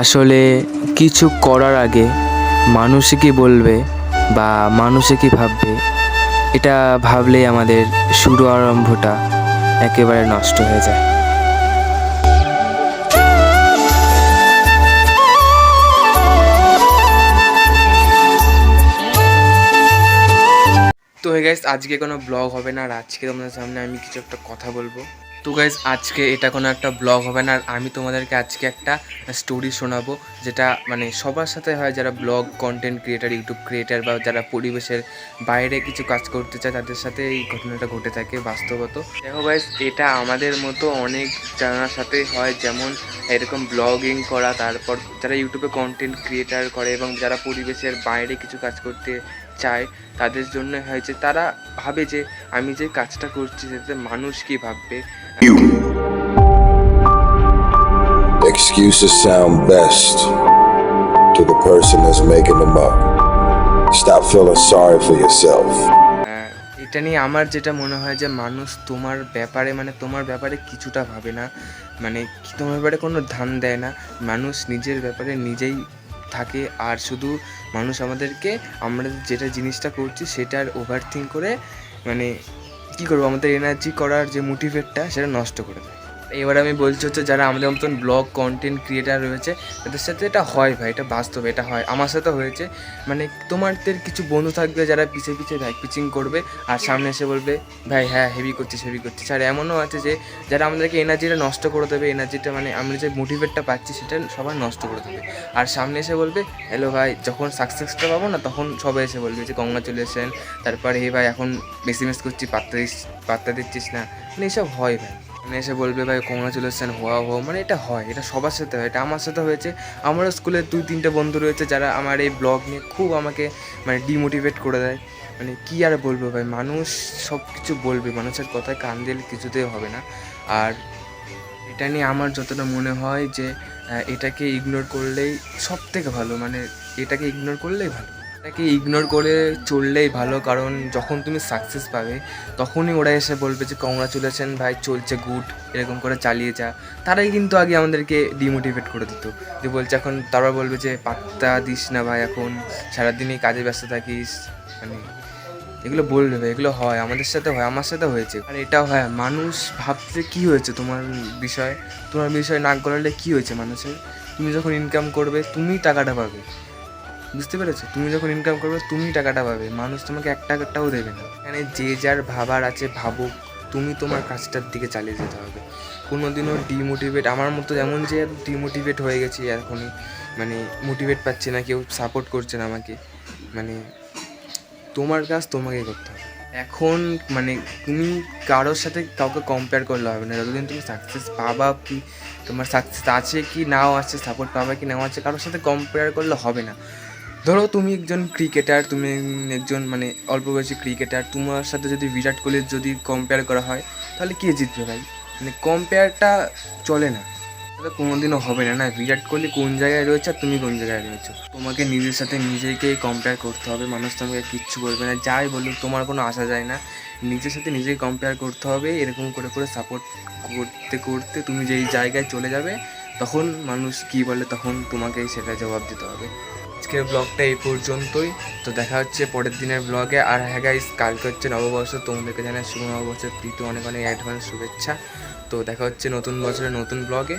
আসলে কিছু করার আগে মানুষে কি বলবে বা মানুষে কি ভাববে, এটা ভাবলেই আমাদের শুরু আরম্ভটা একেবারে নষ্ট হয়ে যায়। তো হয়ে গেছে আজকে কোনো ব্লগ হবে না আর আজকে তোমাদের সামনে আমি কিছু একটা কথা বলব। তো গাইস আজকে এটা কোনো একটা ব্লগ হবে না, আর আমি তোমাদেরকে আজকে একটা স্টোরি শোনাবো, যেটা মানে সবার সাথে হয় যারা blog content creator YouTube creator বা যারা পরিবেশের বাইরে কিছু কাজ করতে চায়, তাদের সাথে এই ঘটনাটা ঘটে থাকে বাস্তবত। দেখো গাইস এটা আমাদের মতো অনেক জানার সাথে হয়, যেমন এরকম ব্লগিং করা, তারপর যারা ইউটিউবে কন্টেন্ট ক্রিয়েটার করে এবং যারা পরিবেশের বাইরে কিছু কাজ করতে চায় তাদের জন্য হয়েছে তারা ভাবে যে আমি যে কাজটা করছি সেটাতে মানুষ কি ভাববে. Excuses sound best to the person that's making them up. Stop feeling sorry for yourself. এটা নিয়ে আমার যেটা মনে হয় যে মানুষ তোমার ব্যাপারে মানে তোমার ব্যাপারে কিছুটা ভাবে না মানে তোমার ব্যাপারে কোনো ধান দেয় না মানুষ নিজের ব্যাপারে নিজেই থাকে আর শুধু মানুষ আমাদেরকে, আমরা যেটা জিনিসটা করছি সেটার ওভার থিঙ্ক করে মানে কী করব? আমাদের এনার্জি করার যে মোটিভেটটা সেটা নষ্ট করে দেয়। এবার আমি বলছি হচ্ছে যারা আমাদের মতন ব্লগ কন্টেন্ট ক্রিয়েটার রয়েছে, তাদের সাথে এটা হয় ভাই, এটা বাস্তব এটা হয়। আমার সাথে হয়েছে মানে তোমাদের কিছু বন্ধু থাকবে যারা পিছে পিছে ভাই পিচিং করবে, আর সামনে এসে বলবে, ভাই হ্যাঁ হেভি করছিস হেভি করছিস। আর এমনও আছে যে, যারা আমাদেরকে এনার্জিটা নষ্ট করে দেবে এনার্জিটা মানে আমরা যে মোটিভেটটা পাচ্ছি, সেটা সবাই নষ্ট করে দেবে। আর সামনে এসে বলবে, হ্যালো ভাই, যখন সাকসেসটা পাবো না, তখন সবাই এসে বলবে যে কংগ্রাচুলেশন তারপরে হে ভাই, এখন বেশি মিস করছি, পাত্তা দিস, পাত্তা দিচ্ছিস না। মানে এসব হয় ভাই। মানে এসে বলবে, ভাই কংগ্রাচুলেশন হওয়া হো মানে এটা হয়, এটা সবার সাথে হয়, এটা আমার সাথে হয়েছে। আমারও স্কুলের দুই, তিনটে বন্ধু রয়েছে যারা আমার এই ব্লগ নিয়ে খুব আমাকে মানে ডিমোটিভেট করে দেয়। মানে কী আর বলব ভাই, মানুষ সব কিছু বলবে, মানুষের কথায় কান দিলে কিছুতেই হবে না। আর এটা নিয়ে আমার যতটা মনে হয় যে এটাকে ইগনোর করলেই সব থেকে ভালো মানে এটাকে ইগনোর করলেই ভালো। এটাকে ইগনোর করে চললেই ভালো কারণ যখন তুমি সাকসেস পাবে তখনই ওরা এসে বলবে যে কংগ্রাচুলেশন ভাই চলছে গুড এরকম করে চালিয়ে যা। তারাই কিন্তু আগে আমাদেরকে ডিমোটিভেট করে দিত। যে বলছে এখন তারা বলবে যে পাত্তা দিস না ভাই এখন সারাদিনই কাজে ব্যস্ত থাকিস। মানে এগুলো বলবে ভাই, এগুলো হয় আমাদের সাথে হয় আমার সাথে হয়েছে। আর এটাও হয় মানুষ ভাবছে কি হয়েছে তোমার বিষয়ে? তোমার বিষয় নাক গলালে কি হয়েছে মানুষের? তুমি যখন ইনকাম করবে তুমি টাকাটা পাবে। বুঝতে পেরেছ? তুমি যখন ইনকাম করবে, তুমি টাকাটা পাবে। মানুষ তোমাকে এক টাকাটাও দেবে না। এখানে যে যার ভাবার আছে, ভাবুক, তুমি তোমার কাজটার দিকে চালিয়ে যেতে হবে। কোনো দিনও ডিমোটিভেট আমার মতো যেমন যে ডিমোটিভেট হয়ে গেছি এখনই মানে মোটিভেট পাচ্ছে না, কেউ সাপোর্ট করছে না আমাকে মানে তোমার কাজ তোমাকে করতে হবে। এখন মানে তুমি কারোর সাথে কাউকে কম্পেয়ার করলে হবে না। যতদিন তুমি সাকসেস পাবা কি, তোমার সাকসেস আছে কি, নাও আছে সাপোর্ট পাবা কি, নাও আছে, কারোর সাথে কম্পেয়ার করলে হবে না। ধরো তুমি একজন ক্রিকেটার তুমি একজন মানে অল্প বয়সী ক্রিকেটার তোমার সাথে যদি বিরাট কোহলির যদি কম্পেয়ার করা হয়, তাহলে কে জিতবে ভাই? মানে কম্পেয়ারটা চলে না। কোনোদিনও হবে না না? বিরাট কোহলি কোন জায়গায় রয়েছে আর তুমি কোন জায়গায় রয়েছো? তোমাকে নিজের সাথে নিজেকেই কম্পেয়ার করতে হবে, মানুষ তোমাকে কিচ্ছু বলবে না, যাই বলুক, তোমার কোনো আসা যায় না। নিজের সাথে নিজেকে কম্পেয়ার করতে হবে, এরকম করে করে সাপোর্ট করতে করতে তুমি যেই জায়গায় চলে যাবে, তখন মানুষ কি বলে তখন তোমাকেই সেটা জবাব দিতে হবে। আজকের ব্লগটা এই পর্যন্তই। তো দেখা হচ্ছে পরের দিনের ব্লগে আর হ্যাঁ গাইস কালকে হচ্ছে নববর্ষ, তোমাদেরকে জানাই শুভ নববর্ষের প্রীতি, অনেক অনেক অ্যাডভান্স শুভেচ্ছা। তো দেখা হচ্ছে নতুন বছরের নতুন ব্লগে